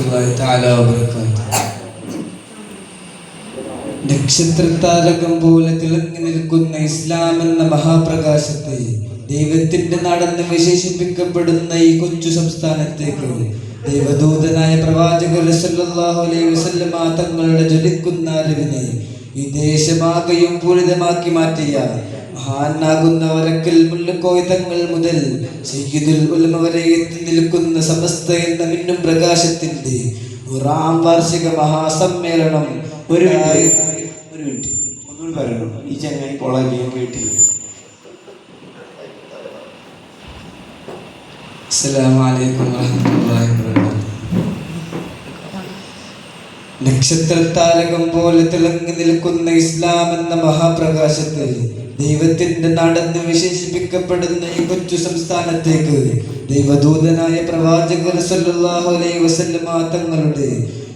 വറഹ്മത്തുള്ളാഹി തആല വബറകാതുഹു പോലെ തിളങ്ങി നിൽക്കുന്ന ഇസ്ലാം എന്ന മഹാപ്രകാശത്തെ ദൈവത്തിന്റെ നാടെന്ന് വിശേഷിപ്പിക്കപ്പെടുന്ന ഈ കൊച്ചു സംസ്ഥാനത്തേക്ക് ദൈവദൂതനായ പ്രവാചകൻ തങ്ങളുടെ ജ്വലിക്കുന്ന അറിവിനെ ഈ ദേശമാകെയും പൂരിതമാക്കി മാറ്റിയ മഹാനാകുന്ന വരക്കൽ മുല്ലക്കോയ മുതൽ സയ്യിദുൽ ഉലമ വരെ എത്തി നിൽക്കുന്ന സമസ്ത എന്ന മിന്നും പ്രകാശത്തിന്റെ നൂറാം വാർഷിക മഹാസമ്മേളനം ഒരു ഒരു മിനിറ്റ്. ഒന്നുകൂടി പറയണം. ഈ ചങ്ങായി കോളേജ് ഞാൻ കേട്ടില്ല. അസ്സലാമു അലൈക്കും വറഹ്മത്തുള്ളാഹി താരകം പോലെ തിളങ്ങി നിൽക്കുന്ന ഇസ്ലാം എന്ന മഹാപ്രകാശത്തിൽ ദൈവത്തിന്റെ നാടെന്ന് വിശേഷിപ്പിക്കപ്പെടുന്ന ഈ കൊച്ചു സംസ്ഥാനത്തേക്ക് ദൈവദൂതനായ പ്രവാചകർ അലൈഹി വസല്ലമ തങ്ങളുടെ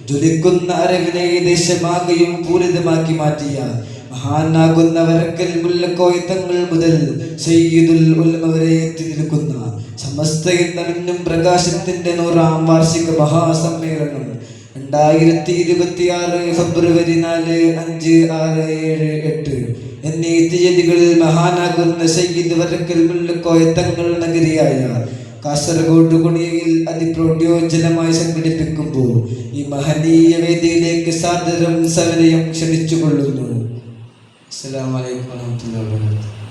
ജ്വലിക്കുന്ന അറിവിനെ ഈ ദേശമാകെയും പൂരിതമാക്കി മാറ്റിയ മഹാനാകുന്ന വരക്കൽ മുല്ലക്കോയ തങ്ങൾ മുതൽ സയ്യിദുൽ ഉൽമ വരെ എത്തി നിൽക്കുന്ന സമസ്ത എന്ന മിന്നും പ്രകാശത്തിന്റെ നൂറാം വാർഷിക മഹാസമ്മേളനം രണ്ടായിരത്തി ഇരുപത്തി ആറ് ഫെബ്രുവരി നാല് അഞ്ച് ആറ് ഏഴ് എട്ട്. എന്നീ തീയതികളിൽ മഹാനാകുന്ന സയ്യിദ് വരക്കൽ മുല്ലക്കോയ തങ്ങൾ നഗരിയായ കാസർഗോഡ് കുണിയിൽ അതിപ്രോദ്യോജനമായി സംഘടിപ്പിക്കുമ്പോൾ ഈ മഹനീയ വേദിയിലേക്ക് സാദരം സവനയം ക്ഷണിച്ചുകൊള്ളുന്നു. അസ്സലാമു അലൈക്കും വറഹ്മത്തുള്ളാഹി വബറകാതുഹു.